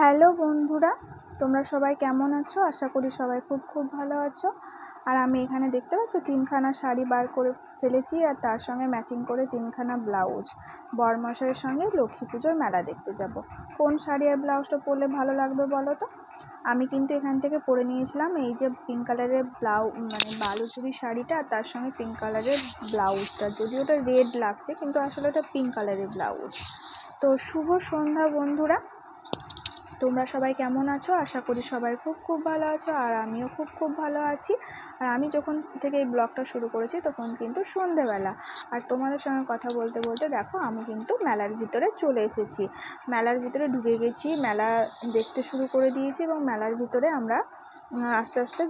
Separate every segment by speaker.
Speaker 1: Hello বন্ধুরা, তোমরা সবাই কেমন আছো? আশা করি সবাই খুব খুব ভালো আছো। আর আমি এখানে দেখতে পাচ্ছ, তিনখানা শাড়ি বার করে ফেলেছি আর তার সঙ্গে ম্যাচিং করে তিনখানা ব্লাউজ। বরমশাইয়ের সঙ্গে লক্ষ্মী পুজোর মেলা দেখতে যাব। কোন শাড়ি আর ব্লাউজটা পরলে ভালো লাগবে বলো তো? আমি কিন্তু এখান থেকে পরে নিয়েছিলাম এই যে পিঙ্ক কালারের ব্লাউ মানে বালুচুরি শাড়িটা আর তার সঙ্গে পিঙ্ক কালারের ব্লাউজটা। যদিও ওটা রেড লাগছে, কিন্তু আসলে ওটা পিঙ্ক কালারের ব্লাউজ। তো শুভ সন্ধ্যা বন্ধুরা। তোমরা সবাই কেমন আছো? আশা করি সবাই খুব খুব ভালো আছো আর আমিও খুব খুব ভালো আছি। আর আমি যখন থেকে এই ব্লগটা শুরু করেছি তখন কিন্তু সন্ধেবেলা। আর তোমাদের সঙ্গে কথা বলতে বলতে দেখো আমি কিন্তু মেলার ভিতরে চলে এসেছি। মেলার ভিতরে ঢুকে গেছি, মেলা দেখতে শুরু করে দিয়েছি এবং মেলার ভিতরে আমরা আস্তে আস্তে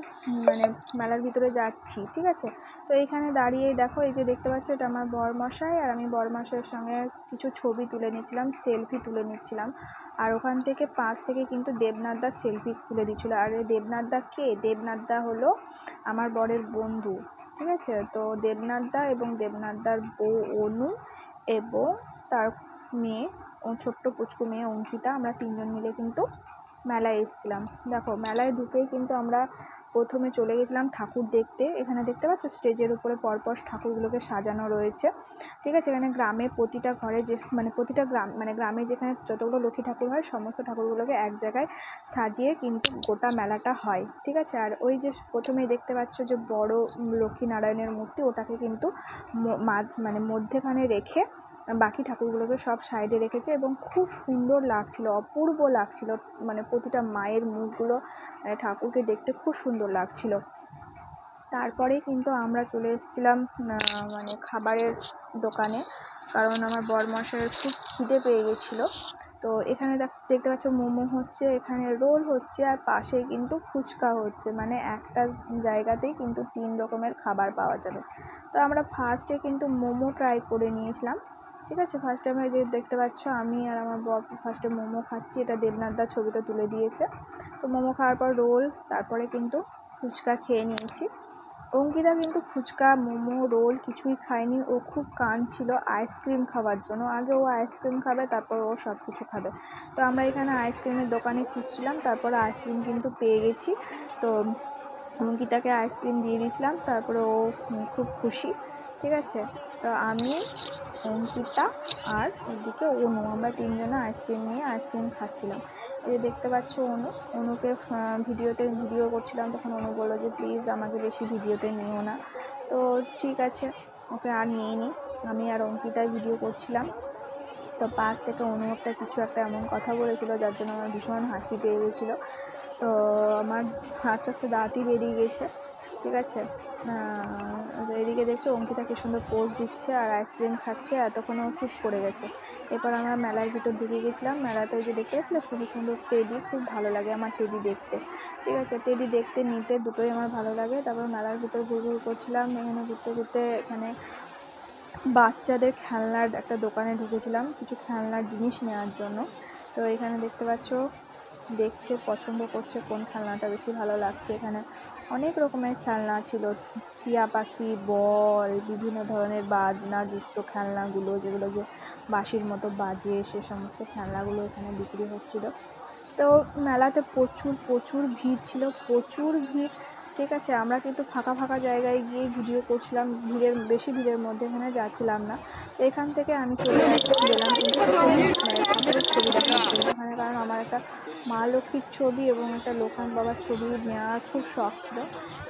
Speaker 1: মানে মেলার ভিতরে যাচ্ছি, ঠিক আছে? তো এইখানে দাঁড়িয়ে দেখো, এই যে দেখতে পাচ্ছ, এটা আমার বরমশাই, আর আমি বরমশাইয়ের সঙ্গে কিছু ছবি তুলে নিচ্ছিলাম সেলফি তুলে নিচ্ছিলাম। আর ওখান থেকে পাশ থেকে কিন্তু দেবনাথদার সেলফি তুলে দিচ্ছিল। আর এই দেবনাথদা কে? দেবনাথদা হলো আমার বরের বন্ধু, ঠিক আছে? তো দেবনাথদা এবং দেবনাথদার বউ অনু এবং তার মেয়ে, ও ছোট্ট পুচকু মেয়ে অঙ্কিতা, আমরা তিনজন মিলে কিন্তু মেলায় এসেছিলাম। দেখো, মেলায় ঢুকেই কিন্তু আমরা প্রথমে চলে গেছিলাম ঠাকুর দেখতে। এখানে দেখতে পাচ্ছ? স্টেজের উপরে পরপর ঠাকুরগুলোকে সাজানো রয়েছে। ঠিক আছে? এখানে গ্রামে প্রতিটা ঘরে যে মানে প্রতিটা গ্রাম মানে গ্রামে যেখানে যতগুলো লক্ষ্মী ঠাকুর হয়, সমস্ত ঠাকুরগুলোকে এক জায়গায় সাজিয়ে কিন্তু গোটা মেলাটা হয়। ঠিক আছে? আর ওই যে প্রথমেই দেখতে পাচ্ছ যে বড় লক্ষ্মী নারায়ণের মূর্তি, ওটাকে কিন্তু মানে মধ্যেখানে রেখে বাকি ঠাকুরগুলোকে সব সাইডে রেখেছে এবং খুব সুন্দর লাগছিল, অপূর্ব লাগছিল। মানে প্রতিটা মায়ের মুখগুলো মানে ঠাকুরকে দেখতে খুব সুন্দর লাগছিল। তারপরে কিন্তু আমরা চলে এসেছিলাম মানে খাবারের দোকানে, কারণ আমার বরমশাইয়ের খুব খিদে পেয়ে গেছিল। তো এখানে দেখতে পাচ্ছ মোমো হচ্ছে, এখানে রোল হচ্ছে আর পাশে কিন্তু ফুচকা হচ্ছে। মানে একটা জায়গাতেই কিন্তু তিন রকমের খাবার পাওয়া যাবে। তো আমরা ফার্স্টে কিন্তু মোমো ট্রাই করে নিয়েছিলাম। ঠিক আছে ফার্স্ট টাইম যে দেখতে পাচ্ছ, আমি আর আমার বর ফার্স্টে মোমো খাচ্ছি। এটা দেবনাথদার ছবিটা তুলে দিয়েছে। তো মোমো খাওয়ার পর রোল, তারপরে কিন্তু ফুচকা খেয়ে নিয়েছি। অঙ্কিতা কিন্তু ফুচকা, মোমো, রোল কিছুই খায়নি। ও খুব কান ছিল আইসক্রিম খাওয়ার জন্য। আগে ও আইসক্রিম খাবে, তারপর ও সব কিছু খাবে। তো আমরা এখানে আইসক্রিমের দোকানে খুঁজছিলাম, তারপর আইসক্রিম কিন্তু পেয়ে গেছি। তো অঙ্কিতাকে আইসক্রিম দিয়ে দিয়েছিলাম, তারপরে ও খুব খুশি। ঠিক আছে? তো আমি অঙ্কিতা আর এদিকে অনু। আমরা তিনজনে আইসক্রিম নিয়ে আইসক্রিম খাচ্ছিলাম। এই যে দেখতে পাচ্ছ অনু। অনুকে ভিডিওতে ভিডিও করছিলাম তখন অনু বলল যে প্লিজ আমাকে বেশি ভিডিওতে নিও না। তো ঠিক আছে, ওকে আর নিয়ে নিই আমি আর অঙ্কিতায় ভিডিও করছিলাম। তো পাশ থেকে অনু একটা কিছু একটা এমন কথা বলেছিল, যার জন্য আমার ভীষণ হাসি পেয়ে গেছিল। তো আমার আস্তে আস্তে দাঁতই বেরিয়ে গেছে। ঠিক আছে? এদিকে দেখছ, অঙ্কিতা কি সুন্দর পোজ দিচ্ছে আর আইসক্রিম খাচ্ছে এতক্ষণে ও চুপ করে গেছে। এরপর আমরা মেলার ভিতর ঢুকে গেছিলাম। মেলাতে ওই যে দেখতে পাচ্ছিলে, সুন্দর সুন্দর টেডি খুব ভালো লাগে আমার টেডি দেখতে। ঠিক আছে টেডি দেখতে, নিতে দুটোই আমার ভালো লাগে। তারপর মেলার ভিতর ঘুর ঘুর করছিলাম এখানে ঘুরতে ঘুরতে এখানে বাচ্চাদের খেলনার একটা দোকানে ঢুকেছিলাম, কিছু খেলনার জিনিস নেওয়ার জন্য। তো এখানে দেখতে পাচ্ছ দেখছে, পছন্দ করছে কোন খেলনাটা বেশি ভালো লাগছে এখানে। অনেক রকমের খেলনা ছিল, টিয়া পাখি, বল, বিভিন্ন ধরনের বাজনা যুক্ত খেলনাগুলো, যেগুলো যে বাঁশির মতো বাজে সে সমস্ত খেলনাগুলো এখানে বিক্রি হচ্ছিল। তো মেলাতে প্রচুর প্রচুর ভিড় ছিল, প্রচুর ভিড়। ঠিক আছে, আমরা কিন্তু ফাঁকা ফাঁকা জায়গায় গিয়ে ভিডিও করছিলাম, ভিড়ের, বেশি ভিড়ের মধ্যে এখানে যাচ্ছিলাম না। তো এখান থেকে আমি চলে গেলাম, কিন্তু ছবি দেখার জন্য কারণ আমার একটা মা লক্ষ্মীর ছবি এবং একটা লোকনাথ বাবার ছবি নেওয়ার খুব শখ ছিল।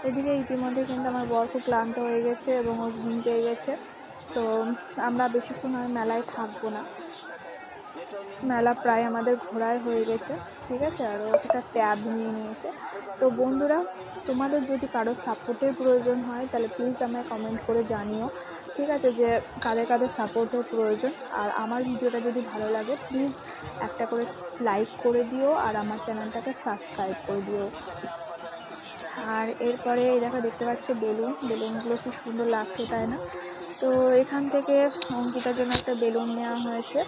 Speaker 1: এদিকে ইতিমধ্যে কিন্তু আমার বর খুব ক্লান্ত হয়ে গেছে এবং ও ঘুম পেয়ে গেছে। তো আমরা বেশিক্ষণ আর মেলায় থাকব না। মেলা প্রায় আমাদের ঘোরায় হয়ে গেছে, ঠিক আছে? আর একটা ট্যাব নিয়ে নিয়েছে। তো বন্ধুরা, তোমাদের যদি কারও সাপোর্টের প্রয়োজন হয়, তাহলে প্লিজ আমায় কমেন্ট করে জানিও। ঠিক আছে যে কাদের কাদের সাপোর্টও প্রয়োজন। আর আমার ভিডিওটা যদি ভালো লাগে প্লিজ একটা করে লাইক করে দিও আর আমার চ্যানেলটাকে সাবস্ক্রাইব করে দিও। আর এরপরে এই দেখা, দেখতে পাচ্ছ বেলুন। বেলুনগুলো খুব সুন্দর লাগছে, তাই না? তো এখান থেকে অঙ্কিতার জন্য একটা বেলুন নেওয়া হয়েছে।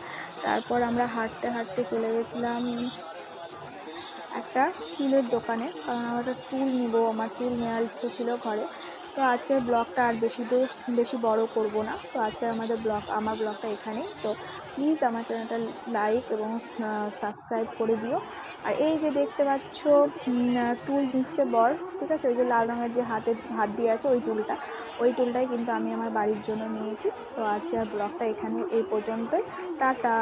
Speaker 1: তারপর আমরা হাঁটতে হাঁটতে চলে গেছিলাম একটা টুলের দোকানে। কারণ আমার একটা টুল নিব, আমার টুল নেওয়ার ইচ্ছে ছিল ঘরে। তো আজকের ব্লগটা আর বেশি দূর, বেশি বড় করব না। তো আজকে আমাদের ব্লগ, আমার ব্লগটা এখানেই। তো প্লিজ আমার চ্যানেলটা লাইক এবং সাবস্ক্রাইব করে দিও। আর এই যে দেখতে পাচ্ছ টুল দিচ্ছে বর, ঠিক আছে? ওই যে লাল রঙের যে হাতে হাত দিয়ে আছে ওই টুলটা। ওই টুলটাই কিন্তু আমি আমার বাড়ির জন্য নিয়েছি। তো আজকে ব্লগটা এখানে এই পর্যন্তই। টাটা!